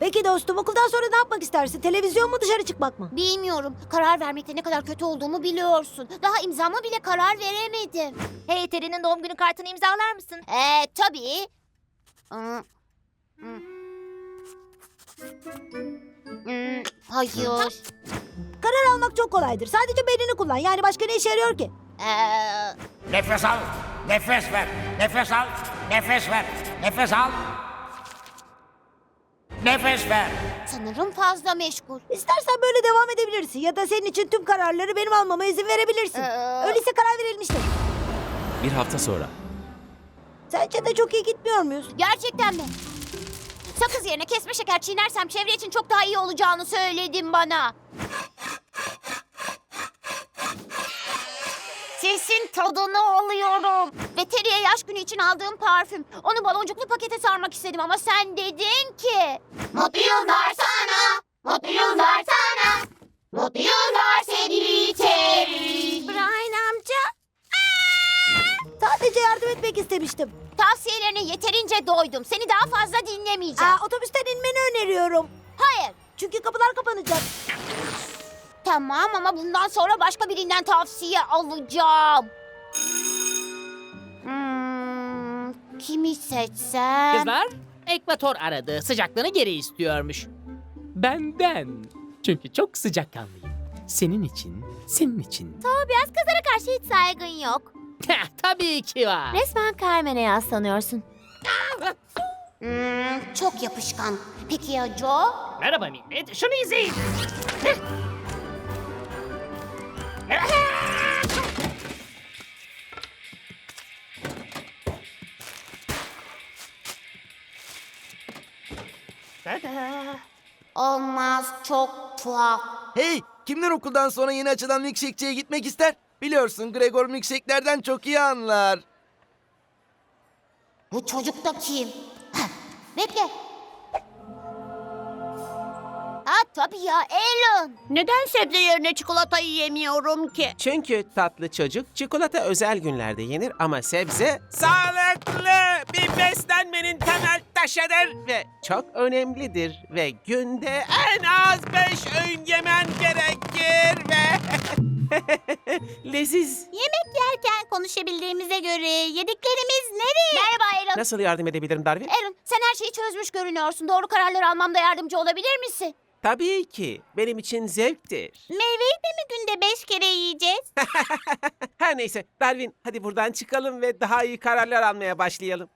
Peki dostum okuldan sonra ne yapmak istersin? Televizyon mu dışarı çıkmak mı? Bilmiyorum. Karar vermekte ne kadar kötü olduğumu biliyorsun. Daha imzama bile karar veremedim. Hey Terry'nin doğum günü kartını imzalar mısın? Ee, tabii. Hmm. Hmm. Hmm, Hayır. Karar almak çok kolaydır. Sadece beynini kullan. Yani başka ne işe yarıyor ki? Ee, Nefes al, nefes ver. Nefes al, nefes ver. Nefes al. Nefes ver. sanırım fazla meşgul. İstersen böyle devam edebilirsin. Ya da senin için tüm kararları benim almama izin verebilirsin. Ee. Öyleyse karar verilmiştir. Bir hafta sonra. Sence de çok iyi gitmiyor muyuz? Gerçekten mi? Sakız yerine kesme şeker çiğnersem çevre için çok daha iyi olacağını söyledin bana. Sesin tadını alıyorum. Ve Terry'e yaş günü için aldığım parfüm. Onu baloncuklu pakete sarmak istedim ama sen dedin ki... Mutlu yıllar sana, mutlu yıllar sana, mutlu yıllar sevgili Terry. Brian amca, Sadece yardım etmek istemiştim. tavsiyelerine yeterince doydum. Seni daha fazla dinlemeyeceğim. Aa, otobüsten inmeni öneriyorum. Hayır. Çünkü kapılar kapanacak. Tamam ama bundan sonra başka birinden tavsiye alacağım. Hmm, kimi seçsem? Kızlar, Ekvator aradı. Sıcaklığını geri istiyormuş. Benden. Çünkü çok sıcakkanlıyım. Senin için, senin için. Biraz kızlara karşı hiç saygın yok. Tabii ki var. Resmen Carmen'e yaslanıyorsun. Hmm, çok yapışkan. Peki ya Joe? Merhaba millet, şunu izleyin. Olmaz, çok tuhaf. Hey, kimler okuldan sonra yeni açılan milkshake'ciye gitmek ister? Biliyorsun Gregor milkshake'lerden çok iyi anlar. Bu çocuk da kim? Bekle. Tabii ya Alan. Neden sebze yerine çikolata yiyemiyorum ki? Çünkü tatlı çocuk çikolata özel günlerde yenir ama sebze sağlıklı bir beslenmenin temel taşıdır ve çok önemlidir ve günde en az beş öğün yemen gerekir ve leziz. Yemek yerken konuşabildiğimize göre yediklerimiz nereye? Merhaba Alan. Nasıl yardım edebilirim Darwin? Alan sen her şeyi çözmüş görünüyorsun. Doğru kararlar almamda yardımcı olabilir misin? Tabii ki benim için zevktir. Meyveyi de mi günde beş kere yiyeceğiz? Her neyse Darwin hadi buradan çıkalım ve daha iyi kararlar almaya başlayalım.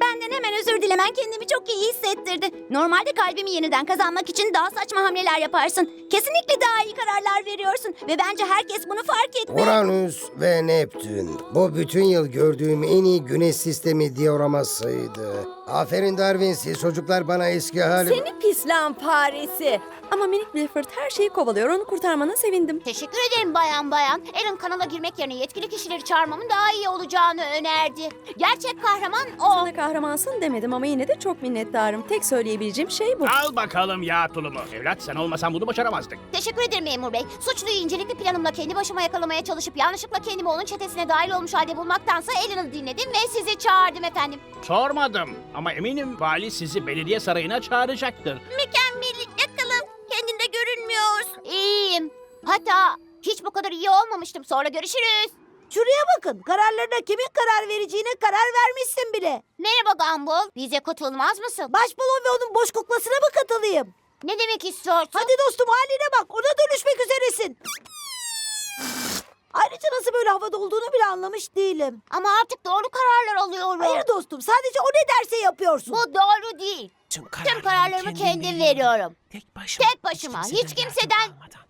Benden hemen özür dilemen kendimi çok iyi hissettirdi. Normalde kalbimi yeniden kazanmak için daha saçma hamleler yaparsın. Kesinlikle daha iyi kararlar veriyorsun. Ve bence herkes bunu fark etmeli. Uranüs ve Neptün. Bu bütün yıl gördüğüm en iyi güneş sistemi dioramasıydı. Aferin Darwin, siz çocuklar bana eski halim... Seni pislan faresi. Ama minik Wilford her şeyi kovalıyor. Onu kurtarmana sevindim. Teşekkür ederim bayan bayan. Alan kanala girmek yerine yetkili kişileri çağırmamın daha iyi olacağını önerdi. Gerçek kahraman o. Sana kahramansın demedim ama yine de çok minnettarım. Tek söyleyebileceğim şey bu. Al bakalım yağ tulumu. Evlat sen olmasan bunu başaramazdık. Teşekkür ederim memur bey. Suçluyu incelikli planımla kendi başıma yakalamaya çalışıp yanlışlıkla kendimi onun çetesine dahil olmuş halde bulmaktansa Alan'ı dinledim ve sizi çağırdım efendim. Sormadım ama eminim vali sizi belediye sarayına çağıracaktır. Mükemmellik yakalım. Kendinde görünmüyorsun. İyiyim. Hatta hiç bu kadar iyi olmamıştım. Sonra görüşürüz. Şuraya bakın. Kararlarına kimin karar vereceğine karar vermişsin bile. Merhaba Gumball. Bize katılmaz mısın? Başbalon ve onun boş kuklasına mı katılayım? Ne demek istiyorsun? Hadi dostum haline bak. Ona dönüşmek üzeresin. Ayrıca nasıl böyle havada olduğunu bile anlamış değilim. Ama artık doğru kararlar alıyorum. Hayır dostum sadece o ne derse yapıyorsun. Bu doğru değil. Tüm Tüm kararlarımı kendim veriyorum. Tek başıma. Tek başıma, hiç kimseden- almadan.